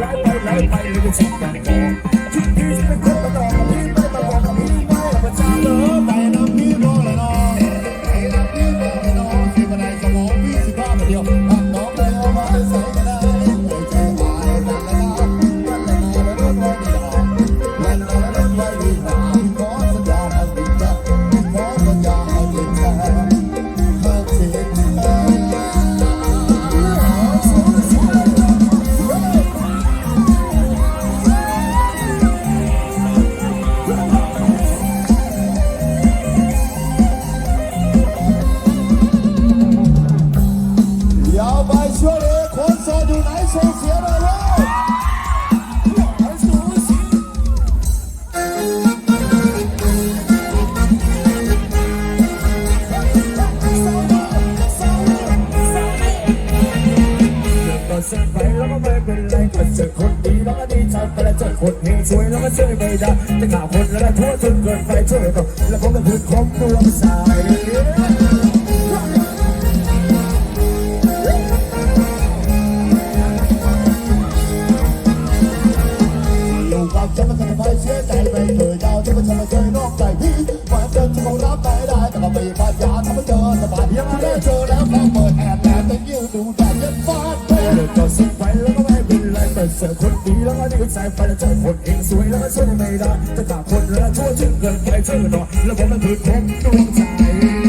来来来来，那个鸡蛋糕。 นเกินใครช่วยบอบและผมก็ถือนของตัวสายลูกเราจะมาทำไมเสียใจไปเลยดาวจะมาทำไมเคยนอกใจพี่มาเจอที่เขรับใจได้แต่ก็ไม่พลายาถ้ามาเจอสบายยังไม่ได้เจอแล้วเรเปิดแอบแต่ต้ยืนดูแต่ยันฟาดเลยก็สิ้นไปแล้วก็ไม่เป็นไรแต่เสียคน สายไฟและเธอคนเองสวยแล้วช่วยไม่ได้แต่ตางคนและชั่วถึงเกินครเธอหนอยแล้วผมเป็นผือผมดวงใจ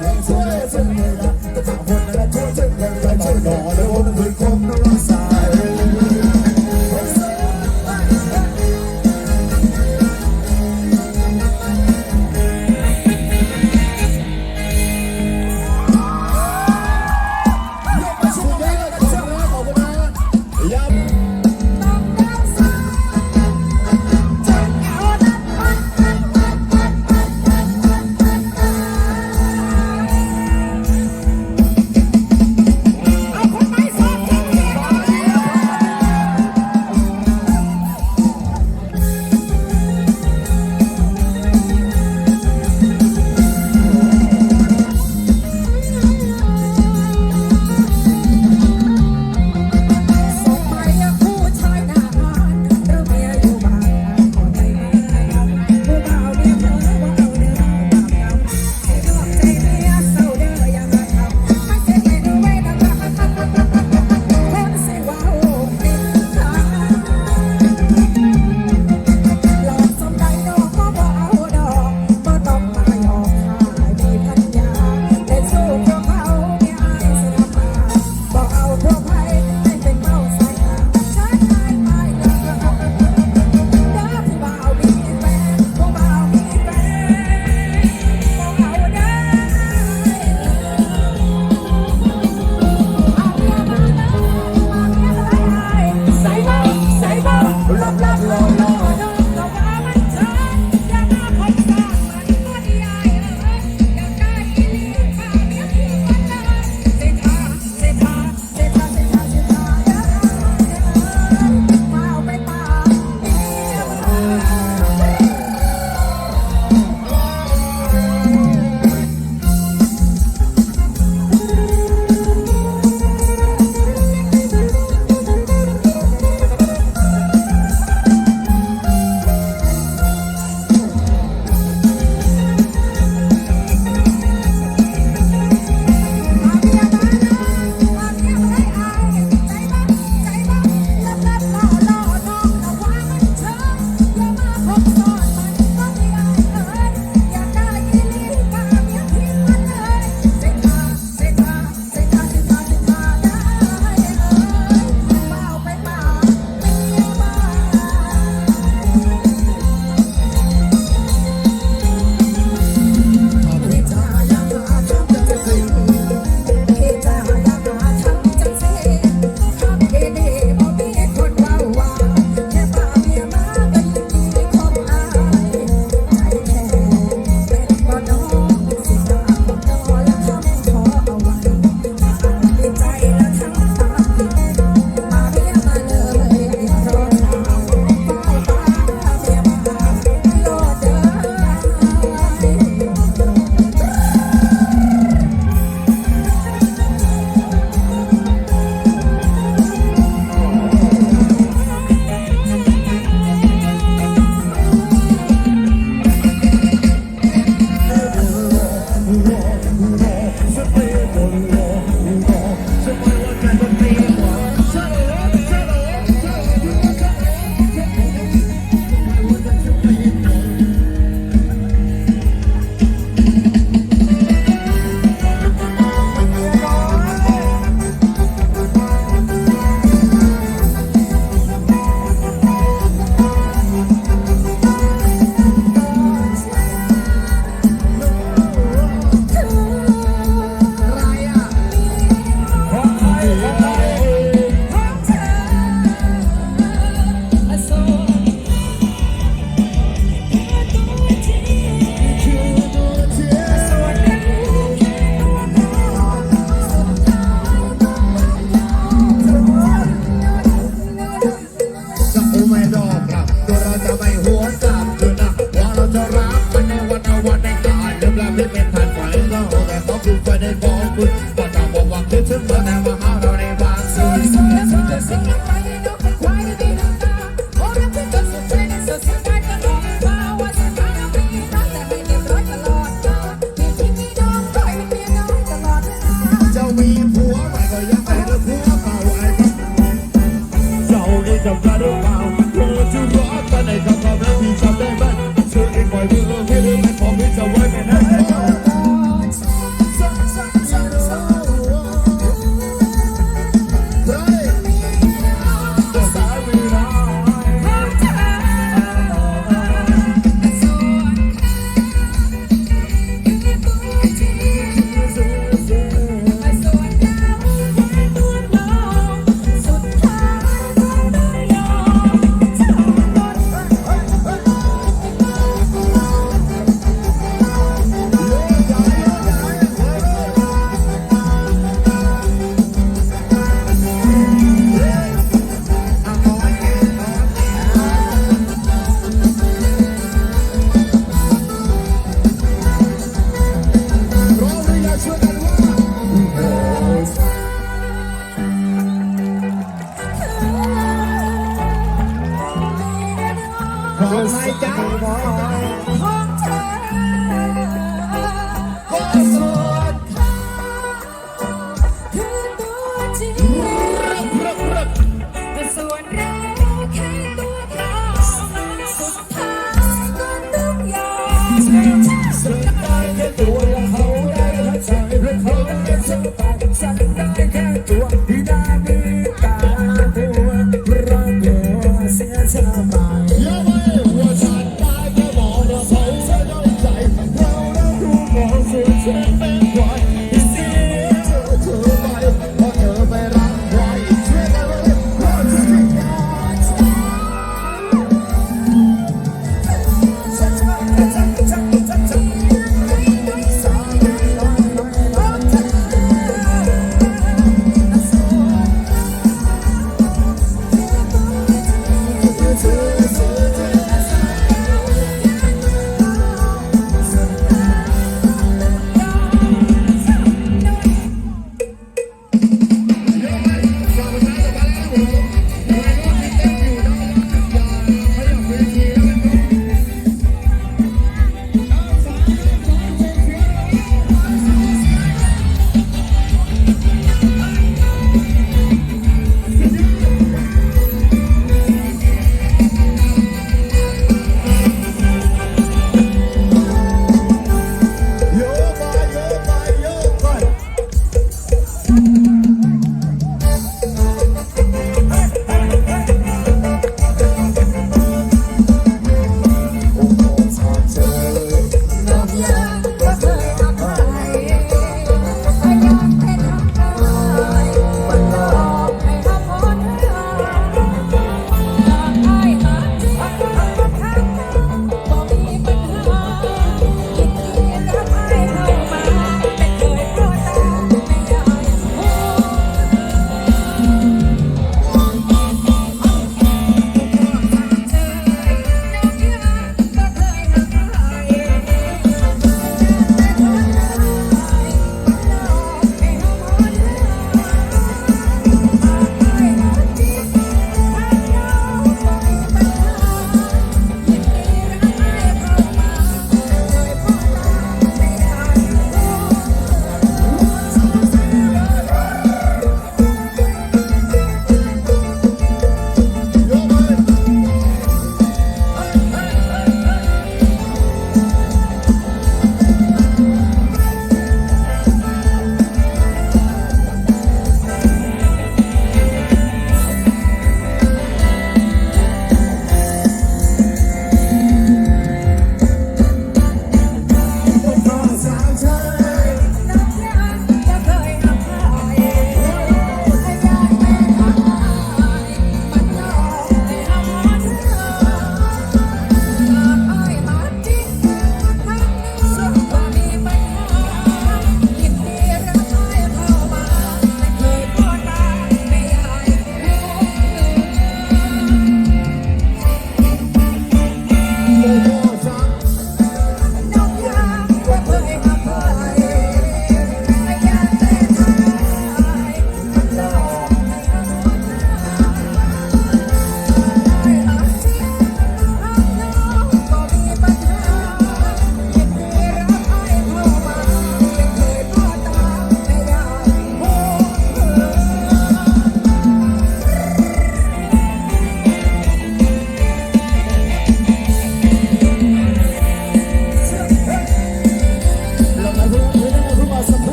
Eso es el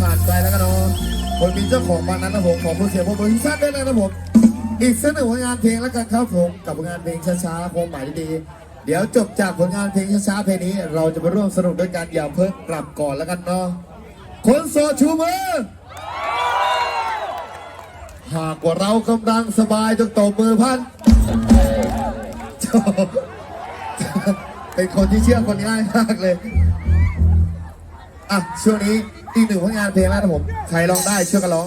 ผ่านไปแล้วกันเนาะคนมีเจ้าของบ้านนั้นนะผมขอบคุณเสียงของบริษัทด้วยนะผมอีกสักหนึ่งผลงานเพลงแล้วกันครับผมกับผลงานเพลงช้าๆความหมายดีๆเดี๋ยวจบจากผลงานเพลงช้าๆเพลงนี้ เราจะมาร่วมสนุกด้วยกันอย่าเพิ่งกลับก่อนแล้วกันเนาะคนโสดชูมือหากว่าเรากำลังสบายจงตบมือพันเป็นคนที่เชื่อคนง่ายมากเลย อะ ช่วงนี้ อีกหนึ่งผลงานเพลงแรกนะผม ใครร้องได้ช่วยกันร้อง